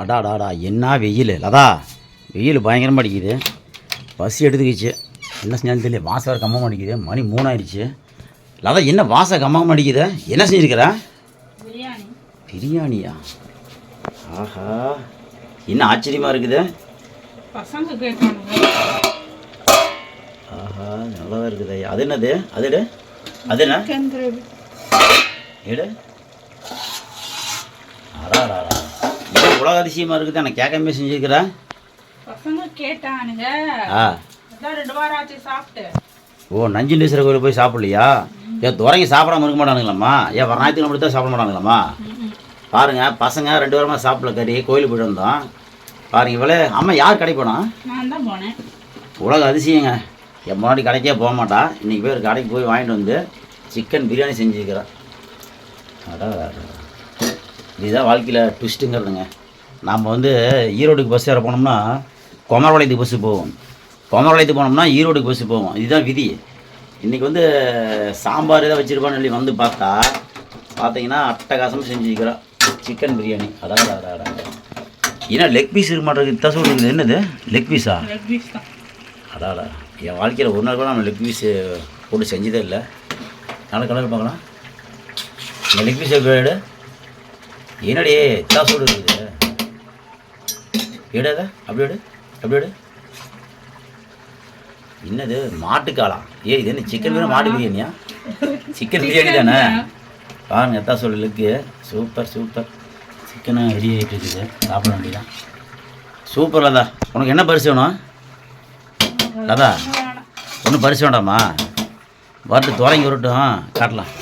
அடாடாடா என்ன வெயில் லதா? வெயில் பயங்கரமாக அடிக்குது. பசி எடுத்துக்கிச்சு. என்ன செஞ்சாலும் தெரியல. வாசம் வேறு கம்மமாக அடிக்குது. மணி மூணாயிடுச்சு. லதா என்ன வாசம் கம்மமாக அடிக்குது? என்ன செஞ்சுருக்கிற? பிரியாணி. பிரியாணியா? ஆஹா. என்ன ஆச்சரியமாக இருக்குது? ஆஹா நல்லா இருக்குது. அது என்னது? அது எடு. அது என்ன? எடு அடாடாடா உலக அதிசயமாக இருக்குது எனக்கு கேட்காம செஞ்சுருக்கிறா? பசங்க கேட்டானுங்க. ஆ. அதான் ரெண்டு வாரம் ஆச்சு சாப்பிட்டு. ஓ நஞ்சுண்டீஸ்வரர் கோயில் போய் சாப்பிடலையா? ஏன் துறங்கி சாப்பிடாம இருக்க மாட்டானுங்களாம்மா? ஏன் வர ஞாயிற்றுக்கிழமை மட்டும் தான் சாப்பிட மாட்டானுங்களாம்மா? பாருங்க பசங்க ரெண்டு வாரமாக சாப்பிடல கறி. கோயிலுக்கு போயிட்டு வந்தோம். பாருங்க இவ்வளோ அம்மா யார் கடை போனா? நான் தான் போனேன். உலக அதிசயங்க. என் முன்னாடி கடைக்கே போக மாட்டா. இன்றைக்கி போய் கடைக்கு போய் வாங்கிட்டு வந்து சிக்கன் பிரியாணி செஞ்சுருக்கிறேன் அடா இதுதான் வாழ்க்கையில் ட்விஸ்ட்டுங்கிறதுங்க நாம் வந்து ஈரோடுக்கு பஸ் ஏற போனோம்னா குமரபாளையத்துக்கு பஸ்ஸு போவோம். குமரபாளையத்துக்கு போனோம்னா ஈரோடுக்கு பஸ்ஸு போவோம். இதுதான் விதி. இன்றைக்கி வந்து சாம்பார் இதை வச்சுருப்பான்னு சொல்லி வந்து பார்த்தா பார்த்தீங்கன்னா அட்டகாசமாக செஞ்சுருக்கிறோம் சிக்கன் பிரியாணி அதான் அடா ஏன்னா லெக் பீஸ் இருக்க மாட்டேங்குது இத்தா சொல்கிறது என்னது? லெக் பீஸா லெக் பீஸ் தான். அடாடா என் வாழ்க்கையில் ஒரு நாள் கூட நம்ம லெக் பீஸ் போட்டு செஞ்சதே இல்லை. நாலு கலர் பார்க்கலாம். இந்த லெக் பீஸ் எடு. என்னடி தா சூடு இருக்குது எடு அதை. அப்படி எடு. அப்படி எடு. என்னது? மாட்டுக்காலா ஏ இது என்ன சிக்கன் பிரியாணி மாட்டு பிரியாணியா? சிக்கன் பிரியாணி தானே? பாருங்க எத்தா சொல்லு லுக்கு சூப்பர் சூப்பர். சிக்கனை ரெடி ஆகிட்டு இருக்குது. சாப்பிட வேண்டியதான் சூப்பர் லதா. உனக்கு என்ன பரிசு வேணும்? லதா. ஒன்றும் பரிசு வேண்டாமா? வரட்டு துறங்கி வரட்டும் காட்டலாம்.